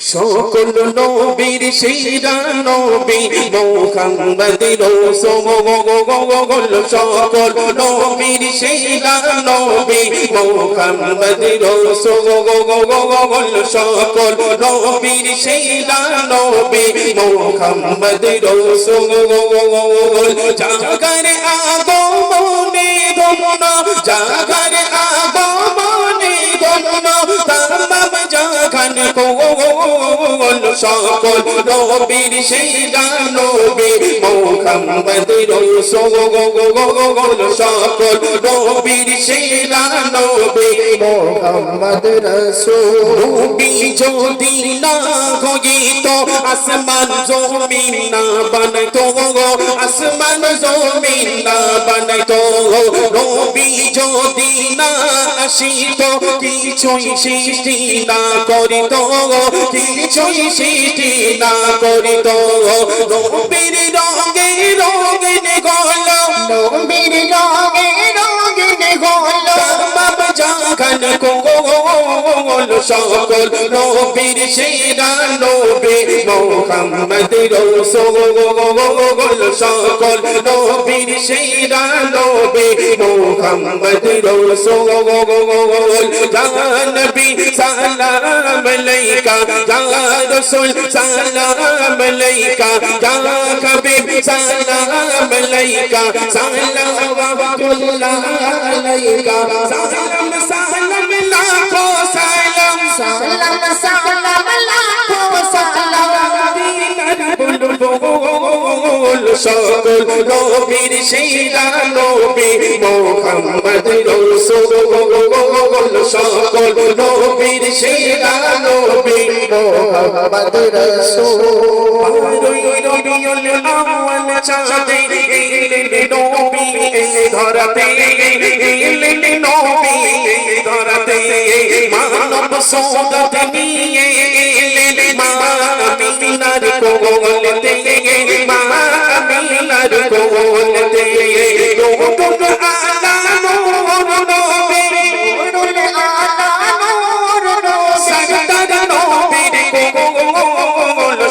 সকল নবীর সেরা নবী মোহাম্মদ রসুল সকল নবীর সেরা নবী মোহাম্মদ রসুল সকল নবীর সেরা নবী মোহাম্মদ রসুল জাগার আগমনে কোল সকল নবীর সেরা নবী মোহাম্মদ রসুল সকল নবীর যদি না হইত আসমান জমিন না বানাইতো আসমান জমিন না বানাইতো নবী যদি না আসিত, কিছুই সৃষ্টি না করিত, কিছুই সৃষ্টি না করিত। নবীর রঙে রঙিন গল নবীর রঙে রঙিন গল, বাবা জাগান কোল সকল নবীর সেরা নবী মোহাম্মদ রসুল সকল নবীর সেরা নবী মোহাম্মদ রসুল জানবী সালাম আলাইকা ইয়া রাসূল সালাম আলাইকা ইয়া হাবিব সালাম আলাইকা সালাওয়াতুল্লাহ আলাইকা সালাম সালাম সকল নবীর সেরা নবী মোহাম্মদ রসুল সকল নবীর সেরা নবী মোহাম্মদ রসুল ধরাতে ধরাতে মানব সৌদত নিয়ে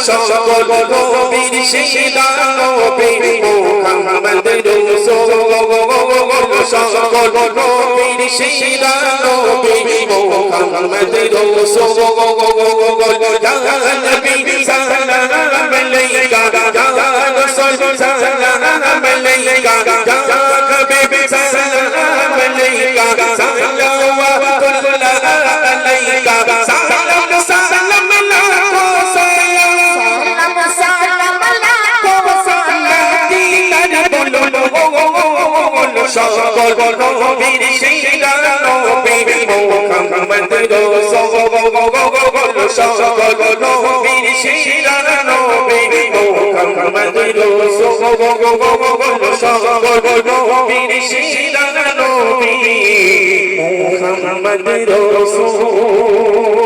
সকল নবীর সেরা নবী মোহাম্মদ রসুল সকল নবীর সেরা নবী মোহাম্মদ রসুল সকল নবীর সেরা নবী মোহাম্মদ রসুল সকল নবীর সেরা নবী মোহাম্মদ রসুল সকল নবীর সেরা নবী মোহাম্মদ রসুল